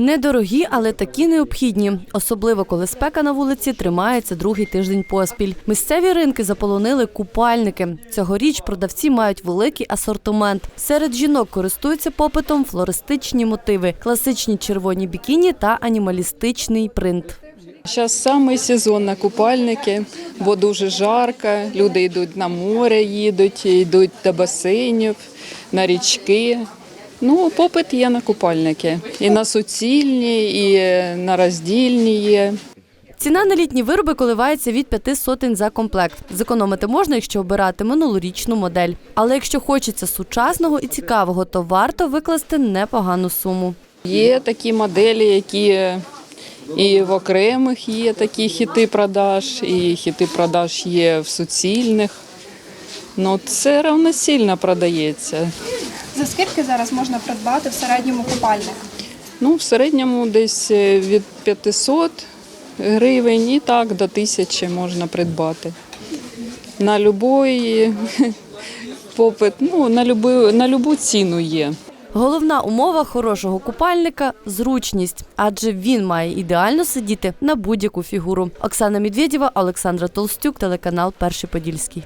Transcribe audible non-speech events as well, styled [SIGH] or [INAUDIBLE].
Недорогі, але такі необхідні, особливо коли спека на вулиці тримається другий тиждень поспіль. Місцеві ринки заполонили купальники. Цьогоріч продавці мають великий асортимент. Серед жінок користуються попитом флористичні мотиви, класичні червоні бікіні та анімалістичний принт. Зараз саме сезон на купальники, бо дуже жарко. Люди йдуть на море, їдуть, йдуть до басейнів, на річки. Ну, попит є на купальники. І на суцільні, і на роздільні є. Ціна на літні вироби коливається від п'яти сотень за комплект. Зекономити можна, якщо обирати минулорічну модель. Але якщо хочеться сучасного і цікавого, то варто викласти непогану суму. Є такі моделі, які і в окремих є такі хіти продаж, і хіти продаж є в суцільних. Ну, це равносильно продається. За скільки зараз можна придбати в середньому купальник? Ну, в середньому десь е, від 500 гривень і так до 1000 можна придбати. На любої [LAUGHS] попит, ну, на любу, на любу ціну є. Головна умова хорошого купальника зручність, адже він має ідеально сидіти на будь-яку фігуру. Оксана Медведєва, Олександра Толстюк, телеканал Перший Подільський.